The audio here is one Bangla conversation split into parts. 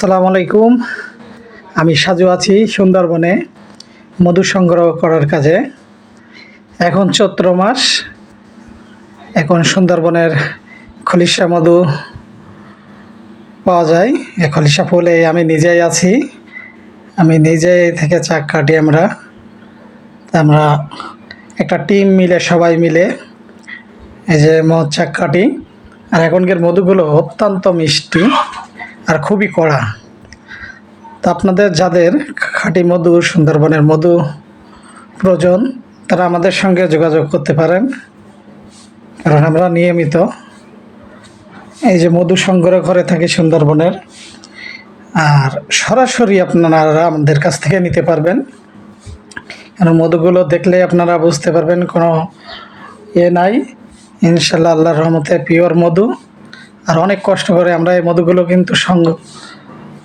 আসসালামু আলাইকুম। আমি সাজু আছি সুন্দরবনে মধু সংগ্রহ করার কাজে। এখন চৈত্র মাস। এখন সুন্দরবনের খলিশা মধু পাওয়া যায়। এই খলিশা ফুলে আমি নিজেই আছি। আমি নিজেই থেকে চাক কাটি আমরা। আমরা একটা টিম মিলে, সবাই মিলে এই যে মদ চাক কাটি। আর এখনকার মধুগুলো অত্যন্ত মিষ্টি। আর খুবই কড়া। তো আপনাদের যাদের খাঁটি মধু, সুন্দরবনের মধু প্রয়োজন, তারা আমাদের সঙ্গে যোগাযোগ করতে পারেন। কারণ আমরা নিয়মিত এই যে মধু সংগ্রহ করে থাকি সুন্দরবনের, আর সরাসরি আপনারা আমাদের কাছ থেকে নিতে পারবেন। কারণ মধুগুলো দেখলে আপনারা বুঝতে পারবেন কোনো এ নাই। ইনশাল্লাহ আল্লাহর রহমতে পিওর মধু। আর অনেক কষ্ট করে আমরা এই মধুগুলো কিন্তু সঙ্গ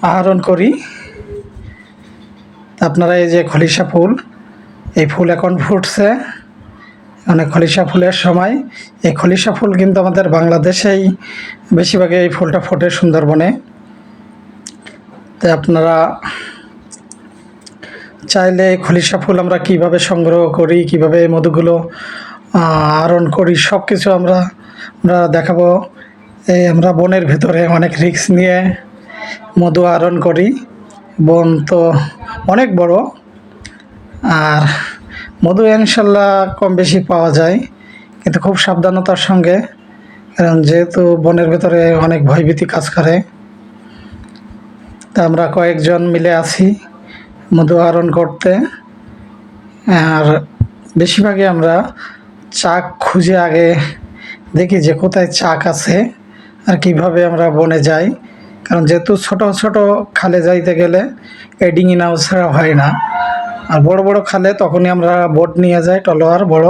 আহরণ করি। আপনারা এই যে খলিশা ফুল এই ফুল এখন ফুটছে। মানে খলিশা ফুলের সময়। এই খলিশা ফুল কিন্তু আমাদের বাংলাদেশেই বেশিরভাগে এই ফুলটা ফোটে সুন্দরবনে। তো আপনারা চাইলে খলিশা ফুল আমরা কীভাবে সংগ্রহ করি কীভাবে এই মধুগুলো আহ, আহরণ করি সব কিছু আমরা আমরা দেখাবো। এই আমরা বনের ভেতরে অনেক রিস্ক নিয়ে মধু আহরণ করি। বন তো অনেক বড়, আর মধু ইনশাল্লাহ কম বেশি পাওয়া যায়, কিন্তু খুব সাবধানতার সঙ্গে, কারণ যেহেতু বনের ভেতরে অনেক ভয়ভীতি কাজ করে। তা আমরা কয়েকজন মিলে আছি মধু আহরণ করতে। আর বেশিরভাগই আমরা চাক খুঁজে আগে দেখি যে কোথায় চাক আছে। আর কীভাবে আমরা বনে যাই। কারণ যেহেতু ছোট ছোট খালে যাইতে গেলে এডিঙি নাও ছাড়া হয় না। আর বড় বড় খালে তখনই আমরা বোট নিয়ে যাই, টলোয়ার বড়।